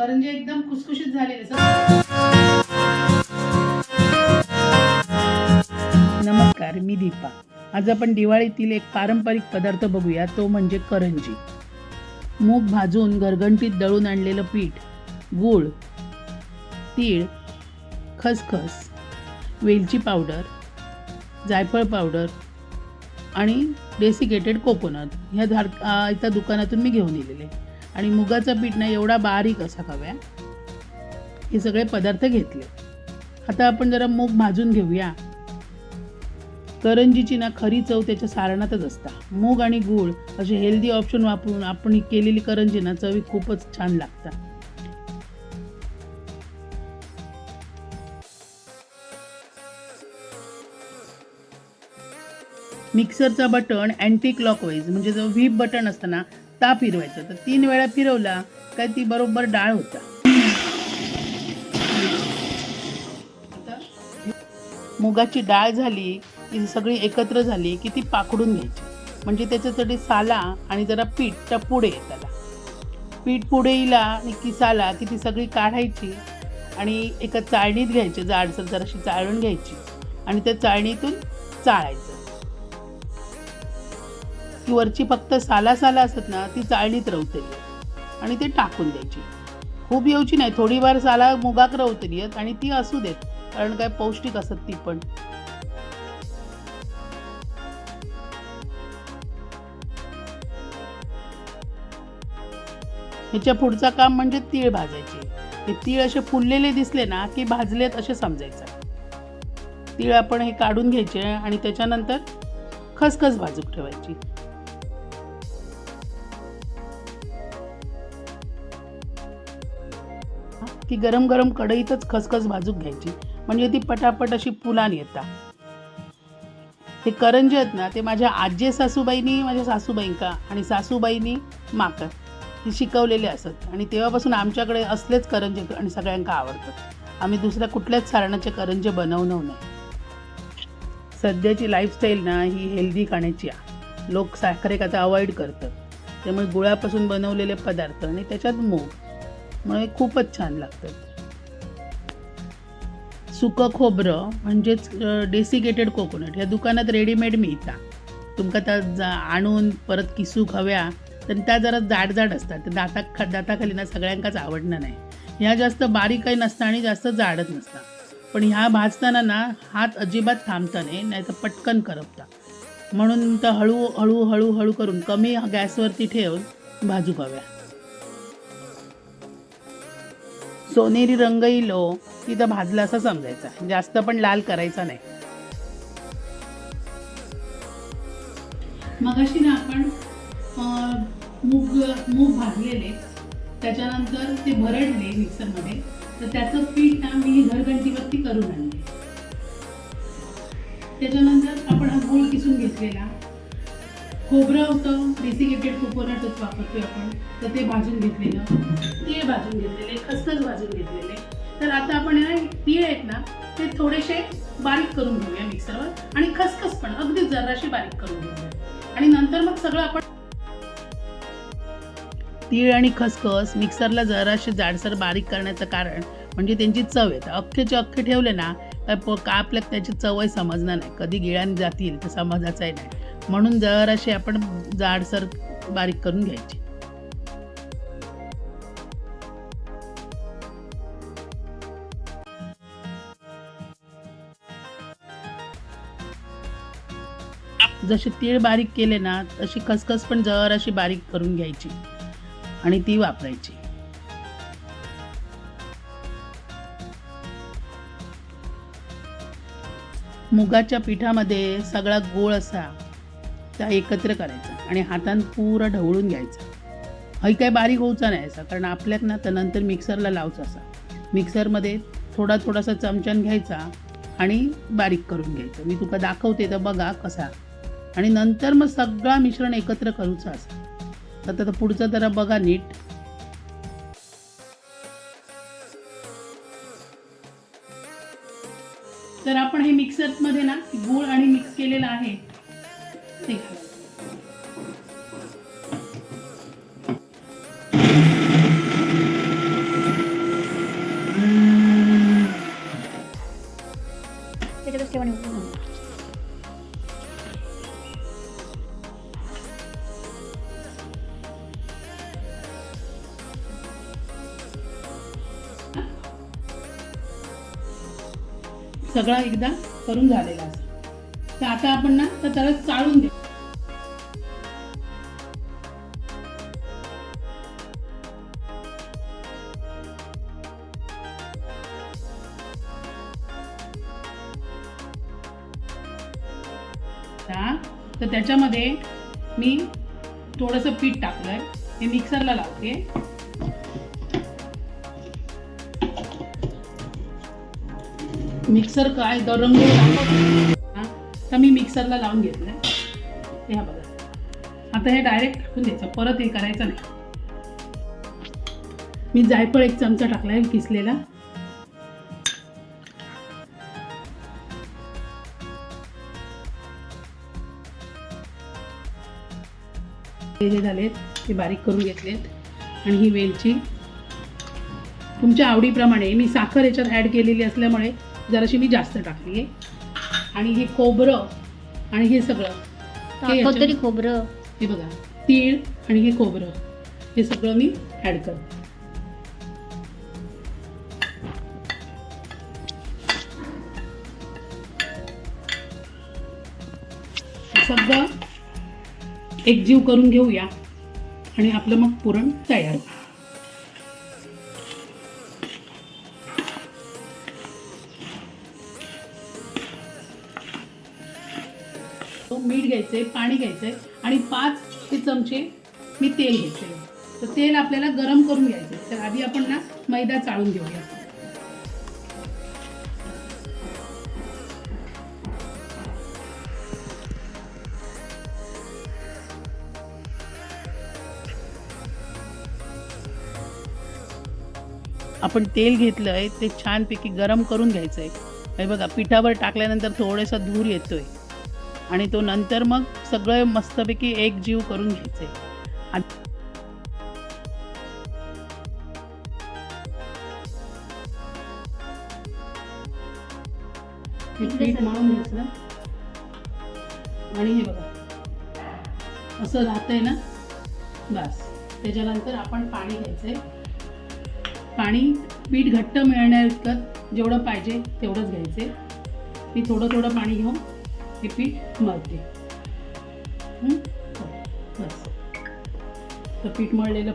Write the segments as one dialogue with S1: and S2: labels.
S1: करंजे एकदम खुसखुशीत झालेले नमस्कार मी दीपा. आज आपण दिवाळीतील एक पारंपरिक पदार्थ बघूया तो म्हणजे करंजी. मूग भाजून घरघंटीत दळून आणलेलं पीठ गूळ तीळ खसखस वेलची पावडर जायफळ पावडर आणि डेसिकेटेड कोकोनट ह्या झाड इथं दुकानातून मी घेऊन दिलेले आणि मुगाचं पीठ ना एवढा बारीक असा हव्या. हे सगळे पदार्थ घेतले. आता आपण जरा मूग भाजून घेऊया. करंजीची ना खरी चव त्याच्या सारणातच असता. मूग आणि गूळ असे हेल्दी ऑप्शन वापरून आपण ही केलेली करंजी ना चवी खूपच छान लागतात. मिक्सरचा बटन अँटी क्लॉकवाईज म्हणजे जो व्हीप बटन असतं ना फिरवायचा. तर तीन वेळा फिरवला काय ती बरोबर डाळ होता. मुगाची डाळ झाली की सगळी एकत्र झाली की ती पाकडून घ्यायची. म्हणजे त्याच्यासाठी साला आणि जरा पीठ त्या पुढे त्याला. पीठ पुढे येईला आणि की साला की ती सगळी काढायची आणि एका चाळणीत घ्यायची. जाडसर जराशी चाळून घ्यायची आणि त्या चाळणीतून चाळायचं. ती वरची फक्त साला साला असत ना ती चाळणीत रवतली आणि ते टाकून द्यायची. खूप येऊची नाही थोडीवार साला मुगाक रवतली आणि ती असू देत कारण काय पौष्टिक असत ती पण. ह्याच्या पुढचा काम म्हणजे तीळ भाजायचे. हे तीळ असे फुललेले दिसले ना की भाजलेत असे समजायचं. तीळ आपण हे काढून घ्यायचे आणि त्याच्यानंतर खसखस भाजूक ठेवायची. ती गरम गरम कढईतच खसखस भाजून घ्यायची. म्हणजे ती पटापट अशी पुलान येतात हे करंजे आहेत ना ते माझ्या आजी सासूबाईंनी माझ्या सासूबाईंका आणि सासूबाईंनी माका हे शिकवलेले असत. आणि तेव्हापासून आमच्याकडे असलेच करंजे आणि सगळ्यांका आवडतात आम्ही दुसऱ्या कुठल्याच सारणाचे करंजे बनवणं नाही. सध्याची लाईफस्टाईल ना ही हेल्दी खाण्याची आहे. लोक साखरेक आता अवॉइड करतात. त्यामुळे गुळापासून बनवलेले पदार्थ आणि त्याच्यात मूग मुळे खूपच छान लागतं. सुकं खोबरं म्हणजेच डेसिकेटेड कोकोनट ह्या दुकानात रेडीमेड मिळता. तुमका त्या जा आणून परत किसूक हव्या तर त्या जरा जाड जाड असतात. तर दाता खा दाताखाली ना सगळ्यांकाच आवडणार नाही. ह्या जास्त बारीक काही आणि जास्त जाडच नसतात पण ह्या भाजताना ना हात अजिबात थांबता नाही नाही तर पटकन करपता. म्हणून तर हळू हळू हळू हळू करून कमी गॅसवरती ठेवून भाजू हव्या सोनेरी रंग येलो की तर भाजला असं समजायचा. जास्त पण लाल करायचा नाही. मग अशी ना आपण मूग मूग भाजलेले त्याच्यानंतर ते भरडले मिक्सरमध्ये तर त्याचं पीठ ना मी घरघंटीवरती करून आणले. त्याच्यानंतर आपण हा गोळ किसून घेतलेला खोबरं होतं डेसिकेटेड कोकोनटच वापरतोय आपण. तर ते भाजून घेतलेलं. तीळ भाजून घेतलेले खसखस भाजून घेतलेले. तर आता आपण तीळ आहेत ना ते थोडेसे बारीक करून घेऊया मिक्सरवर. आणि खसखस पण अगदी जराशी बारीक करून घेऊया. आणि नंतर मग सगळं आपण तीळ आणि खसखस मिक्सरला जराशी जाडसर बारीक करण्याचं कारण म्हणजे त्यांची चव आहे. अख्खेचे अख्खे ठेवले ना तर प का आपल्याला त्याची चवय समजणार नाही. कधी गिळ्याने जातील तर समजायचंही नाही. म्हणून जराशी आपण जाडसर बारीक करून घ्यायची. जसे तीळ बारीक केले ना तशी खसखस पण जराशी बारीक करून घ्यायची. आणि ती वापरायची. मुगाच्या पिठामध्ये सगळा गोळ असा त्या एकत्र करायचा आणि हातान पुरा ढवळून घ्यायचा. हई काय बारीक होऊचा नाही असा कारण आपल्यात ना तर नंतर मिक्सरला लावचा असा. मिक्सरमध्ये थोडा थोडासा चमच्यान घ्यायचा आणि बारीक करून घ्यायचं. मी तुका दाखवते तर बघा कसा. आणि नंतर मग सगळा मिश्रण एकत्र करूचा असा. आता तर पुढचं जरा बघा नीट. तर आपण हे मिक्सरमध्ये ना गूळ आणि मिक्स केलेलं आहे ते सगळा एकदा करून झालेला असतो. तर आता आपण ना तर त्याला चाळून देऊ. तर त्याच्यामध्ये मी थोडंसं पीठ टाकलंय. हे मिक्सरला लावते. मिक्सर काय रंग तर मी मिक्सरला लावून घेतलं ते हा बघा. आता हे डायरेक्ट टाकून द्यायचं. परत हे करायचं नाही. मी जायफळ एक चमचा टाकलाय किसलेला. हे जे झालेत ते बारीक करून घेतलेत. आणि ही वेलची. तुमच्या आवडीप्रमाणे. मी साखर याच्यात ॲड केलेली असल्यामुळे जराशी मी जास्त टाकली आहे. आणि हे खोबरं आणि हे सगळं हे याच्यात-
S2: तरी खोबरं.
S1: हे बघा तीळ आणि हे खोबरं हे सगळं मी ॲड करते. हे सगळं एकजीव करून घेऊया आणि आपलं मग पुरण तयार तो मीठ घ्यायचंय पाणी घ्यायचंय आणि पाच ते चमचे मी तेल घेतले तर तेल आपल्याला गरम करून घ्यायचं तर आधी आपण ना मैदा चाळून घेऊया. आपण तेल घेतलं आहे ते छानपैकी गरम करून घ्यायचं आहे हे बघा पिठावर टाकल्यानंतर थोडासा धूर येतोय. आणि तो नंतर मग सगळं मस्तपैकी एक जीव करून घ्यायचे. पीठ मळून आणि हे बघा. असं राहतंय ना? बस. त्याच्यानंतर आपण पाणी घ्यायचंय. पाणी पीठ घट्ट मिळण्या इतकं जेवढं पाहिजे तेवढंच घ्यायचे मी थोडं थोडं पाणी घेऊन हे? पीठ मळते हो, बस. तर पीठ मळलेलं.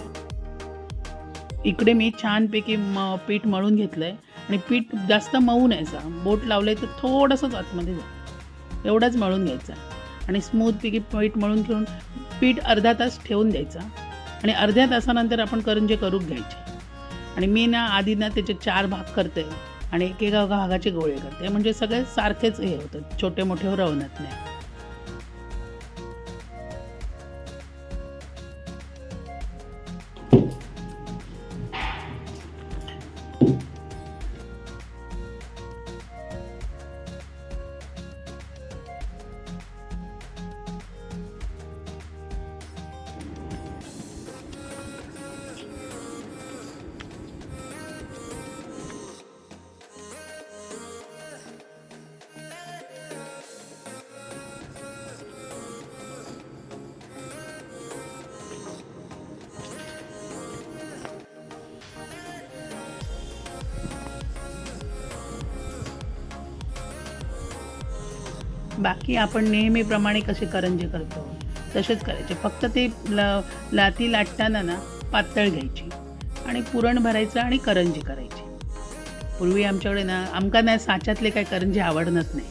S1: इकडे मी छानपैकी म पीठ मळून घेतलं आहे आणि पीठ जास्त मऊ न्यायचा. बोट लावलं तर थोडंसंच आतमध्ये जा. एवढंच मळून घ्यायचा. आणि स्मूथपैकी पीठ मळून घेऊन पीठ अर्धा तास ठेवून द्यायचा. आणि अर्ध्या तासानंतर आपण करंजे करून घ्यायचे. आणि मी ना आधी ना त्याचे चार भाग करते. आणि एकेका भागाचे गोळे करते. म्हणजे सगळे सारखेच हे होतं छोटे मोठे रवणत नाही बाकी आपण नेहमीप्रमाणे कसे करंजे करतो? तसेच करायचे. फक्त ते ल लाती लाटताना ना पातळ घ्यायची आणि पुरण भरायचं आणि करंजी करायची. पूर्वी आमच्याकडे ना आमका नाही साच्यातले काही करंजे आवडणंच नाही.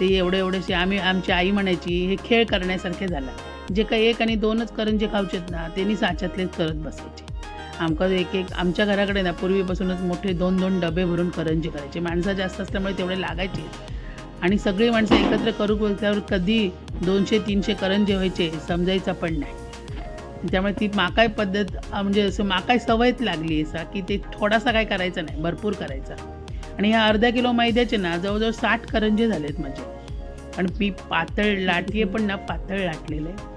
S1: ते एवढे एवढेसे आम्ही आमची आई म्हणायची हे खेळ करण्यासारखे झाला. जे काही एक आणि दोनच करंजे खाऊचेत ना त्यांनी साच्यातलेच करत बसायचे. आमका एक एक आमच्या घराकडे ना पूर्वीपासूनच मोठे दोन दोन डबे भरून करंजी करायचे. माणसं जास्त असल्यामुळे तेवढे लागायचे. आणि सगळी माणसं एकत्र करू बोलल्यावर कधी दोनशे तीनशे करंजे व्हायचे समजायचं पण नाही. त्यामुळे ती माकाय पद्धत म्हणजे असं माकाय सवयच लागली असा की ते थोडासा काय करायचा नाही भरपूर करायचा. आणि ह्या अर्धा किलो मैद्याचे ना जवळजवळ साठ करंजे झालेत माझे. आणि मी पातळ लाटलीये पण ना पातळ लाटलेलं आहे.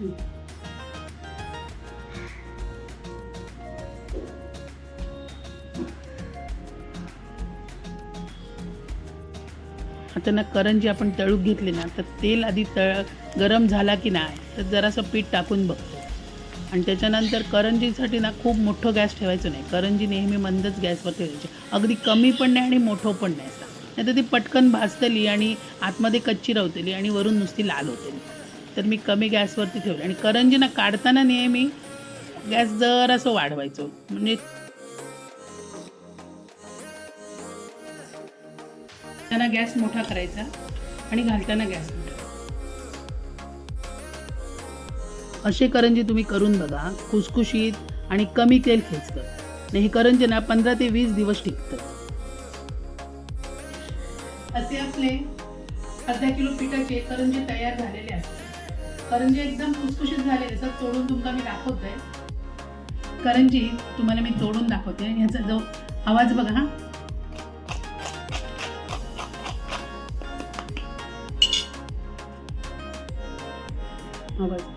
S1: आता ना करण जे आपण तळूक घेतले ना तर तेल आधी तळ गरम झाला की नाही तर जरासं पीठ टाकून बघतो. आणि त्याच्यानंतर करंजीसाठी ना खूप मोठं गॅस ठेवायचं नाही. करंजी नेहमी मंदच गॅसवर ठेवायची. अगदी कमी पण नाही आणि मोठं पण नाही. नाही तर ती पटकन भाजतली आणि आतमध्ये कच्ची रावतेली आणि वरून नुसती लाल होतली. तर मी कमी गॅसवरती ठेवले. आणि करंजी ना काढताना नेहमी गॅस जरासं वाढवायचो. म्हणजे त्यांना गॅस मोठा करायचा आणि घालताना गॅस मोठा. असे करंजी तुम्ही करून बघा. खुसखुशीत आणि कमी तेल खेचकर आणि हे करंजी ना पंधरा ते वीस दिवस टिकतं. असे आपले अर्धा किलो पिठाचे करंजी तयार झालेले असतात. करंजी एकदम खुसखुशीत झाले असतात तोडून तुमका मी दाखवतोय. करंजी तुम्हाला मी तोडून दाखवते ह्याचा जो आवाज बघा हा. आवाज.